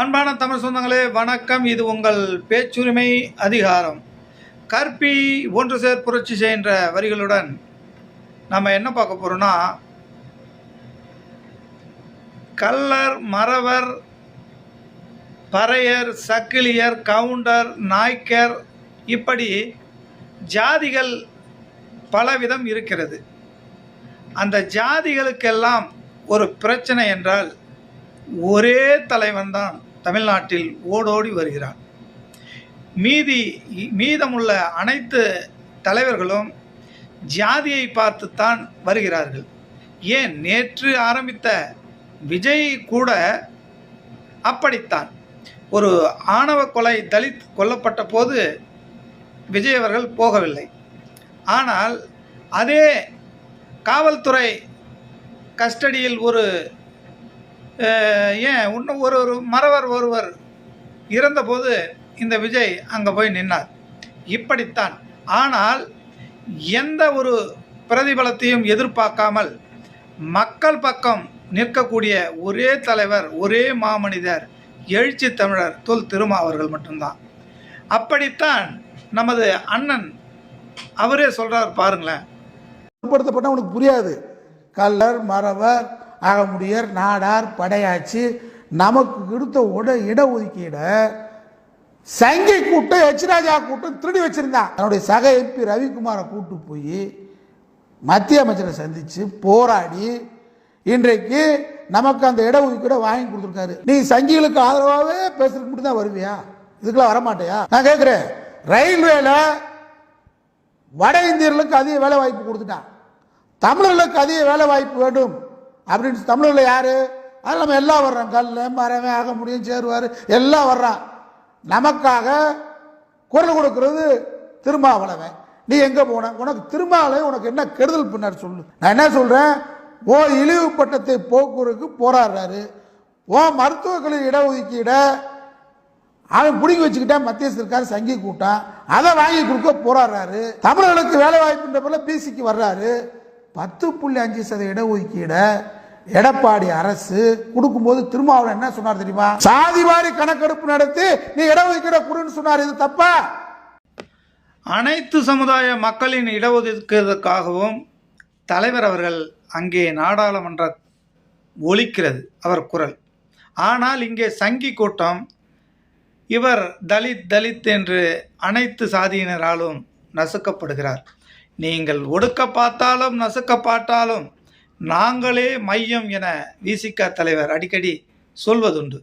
அன்பான தமிழ் சொந்தங்களே வணக்கம். இது உங்கள் பேச்சுரிமை அதிகாரம். கற்பி ஒன்று சேர் புரட்சி செய்கின்ற வரிகளுடன் நம்ம என்ன பார்க்க போகிறோம்னா கள்ளர் மறவர் பறையர் சக்கிலியர் கவுண்டர் நாய்க்கர் இப்படி ஜாதிகள் பலவிதம் இருக்கிறது. அந்த ஜாதிகளுக்கெல்லாம் ஒரு பிரச்சனை என்றால் ஒரே தலைவன் தான் தமிழ்நாட்டில் ஓடோடி வருகிறான் மீதி மீதமுள்ள அனைத்து தலைவர்களும் ஜாதியை பார்த்துத்தான் வருகிறார்கள். ஏன்? நேற்று ஆரம்பித்த விஜய் கூட அப்படித்தான். ஒரு ஆணவ கொலை தலித் கொல்லப்பட்ட போது விஜய் அவர்கள் போகவில்லை. ஆனால் அதே காவல்துறை கஸ்டடியில் ஒரு ஏன்? இன்னும் ஒரு ஒரு மறவர் ஒருவர் இறந்தபோது இந்த விஜய் அங்கே போய் நின்னார். இப்படித்தான். ஆனால் எந்த ஒரு பிரதிபலத்தையும் எதிர்பார்க்காமல் மக்கள் பக்கம் நிற்கக்கூடிய ஒரே தலைவர் ஒரே மாமனிதர் எழுச்சி தமிழர் தொல் திருமா அவர்கள் மட்டும்தான். அப்படித்தான் நமது அண்ணன் அவரே சொல்கிறார் பாருங்களேன். பிற்படுத்தப்பட்ட உனக்கு புரியாது. கல்லர் மறவர் அகமுடியர் நாடார் படையாச்சி நமக்கு கொடுத்த உட இடஒதுக்கீட சங்கை கூட்டம் எச்ராஜா கூட்டம் திருடி வச்சிருந்தான். தன்னுடைய சக எம்பி ரவிக்குமாரை கூட்டு போய் மத்திய அமைச்சரை சந்திச்சு போராடி இன்றைக்கு நமக்கு அந்த இடஒதுக்கீடை வாங்கி கொடுத்துருக்காரு. நீ சங்கிகளுக்கு ஆதரவாகவே பேசுறதுக்கு மட்டும் தான் வருவியா? இதுக்கெல்லாம் வரமாட்டியா? நான் கேட்குறேன் ரயில்வேல வட இந்தியர்களுக்கு அதிக வேலை வாய்ப்பு கொடுத்துட்டான். தமிழர்களுக்கு அதிக வேலை வாய்ப்பு வேண்டும். அப்படின்னு தமிழரில் யார்? அது நம்ம எல்லாம் வர்றோம். கல் மரமே ஆக முடியும் சேருவார் எல்லாம் வர்றான். நமக்காக குரல் கொடுக்கறது திருமாவளவன். நீ எங்கே போன? உனக்கு திருமாவளவன் உனக்கு என்ன கெடுதல் பின்னாடி சொல்லு. நான் என்ன சொல்கிறேன் ஓ இழிவு பட்டத்தை போக்குவரத்துக்கு போராடுறாரு. ஓ மருத்துவக் இடஒதுக்கீட அவன் பிடிங்கி வச்சுக்கிட்டா மத்திய சர்க்கார் சங்கி கூட்டம் அதை வாங்கி கொடுக்க போராடுறாரு. தமிழர்களுக்கு வேலை வாய்ப்புன்ற போல பிசிக்கு வர்றாரு. பத்து புள்ளி அஞ்சு சதவீத இடஒதுக்கீட எடப்பாடி அரசு கொடுக்கும்போது திருமாவளவன் என்ன சொன்னார் தெரியுமா? சாதிவாரி கணக்கெடுப்பு நடத்தி நீ இடஒதுக்கீடு கொடுன்னு சொன்னார். இது தப்பா? அனைத்து சமுதாய மக்களின் இடஒதுக்கீடுக்காகவும் தலைவர் அவர்கள் அங்கே நாடாளுமன்ற ஒலிக்கிறது அவர் குரல். ஆனால் இங்கே சங்கி கூட்டம் இவர் தலித் தலித் என்று அனைத்து சாதியினராலும் நசுக்கப்படுகிறார். நீங்கள் ஒடுக்க பார்த்தாலும் நசுக்க பார்த்தாலும் நாங்களே மையம் என விசிக தலைவர் அடிக்கடி சொல்வதுண்டு.